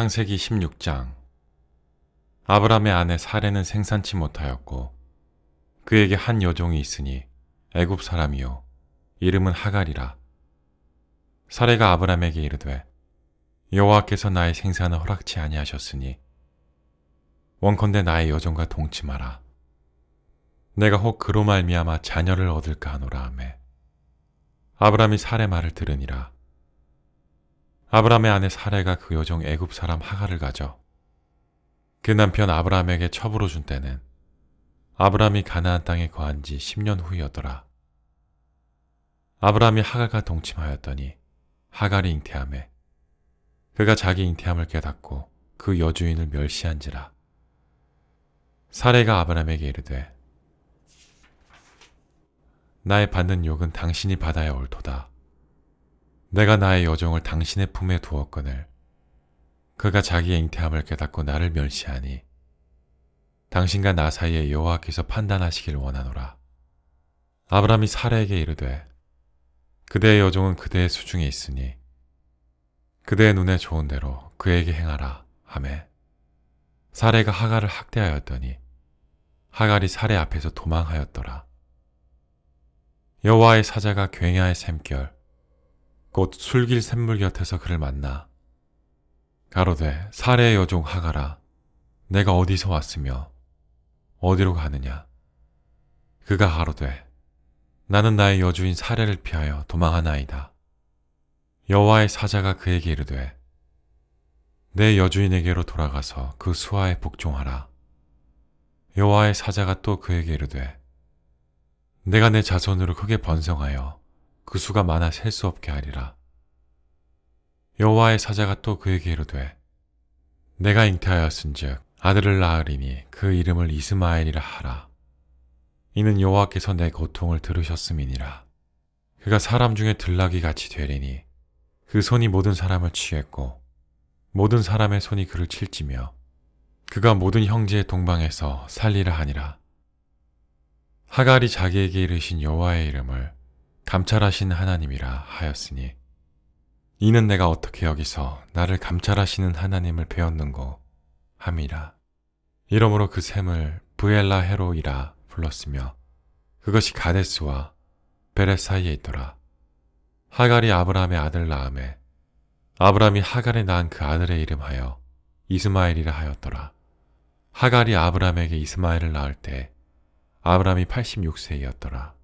창세기 16장. 아브람의 아내 사레는 생산치 못하였고 그에게 한 여종이 있으니 애굽 사람이요 이름은 하갈이라. 사레가 아브람에게 이르되 여호와께서 나의 생산을 허락치 아니하셨으니 원컨대 나의 여종과 동침하라. 내가 혹 그로 말미암아 자녀를 얻을까 하노라 하매 아브람이 사레 말을 들으니라 아브람의 아내 사레가 그 여종 애굽 사람 하갈을 가져 그 남편 아브람에게 첩으로 준 때는 아브람이 가나안 땅에 거한 지 10년 후이었더라. 아브람이 하갈과 동침하였더니 하갈이 잉태함에 그가 자기 잉태함을 깨닫고 그 여주인을 멸시한지라. 사레가 아브람에게 이르되 나의 받는 욕은 당신이 받아야 옳도다. 내가 나의 여종을 당신의 품에 두었거늘 그가 자기의 잉태함을 깨닫고 나를 멸시하니 당신과 나 사이에 여호와께서 판단하시길 원하노라. 아브람이 사라에게 이르되 그대의 여종은 그대의 수중에 있으니 그대의 눈에 좋은 대로 그에게 행하라 하매 사레가 하갈을 학대하였더니 하갈이 사레 앞에서 도망하였더라. 여호와의 사자가 굉야의 샘결 곧 술길 샘물 곁에서 그를 만나 가로되 사레의 여종 하가라 내가 어디서 왔으며 어디로 가느냐? 그가 가로되 나는 나의 여주인 사레를 피하여 도망하나이다. 여호와의 사자가 그에게 이르되 내 여주인에게로 돌아가서 그 수하에 복종하라. 여호와의 사자가 또 그에게 이르되 내가 내 자손으로 크게 번성하여 그 수가 많아 셀 수 없게 하리라. 여호와의 사자가 또 그에게 이르되 내가 잉태하였은즉 아들을 낳으리니 그 이름을 이스마엘이라 하라. 이는 여호와께서 내 고통을 들으셨음이니라. 그가 사람 중에 들나귀 같이 되리니 그 손이 모든 사람을 취했고 모든 사람의 손이 그를 칠지며 그가 모든 형제의 동방에서 살리라 하니라. 하갈이 자기에게 이르신 여호와의 이름을 감찰하신 하나님이라 하였으니 이는 내가 어떻게 여기서 나를 감찰하시는 하나님을 배웠는고 함이라. 이러므로 그 샘을 부엘라 헤로이라 불렀으며 그것이 가데스와 베렛 사이에 있더라. 하갈이 아브라함의 아들 낳음에 아브라함이 하갈에 낳은 그 아들의 이름하여 이스마엘이라 하였더라. 하갈이 아브라함에게 이스마엘을 낳을 때 아브라함이 86세이었더라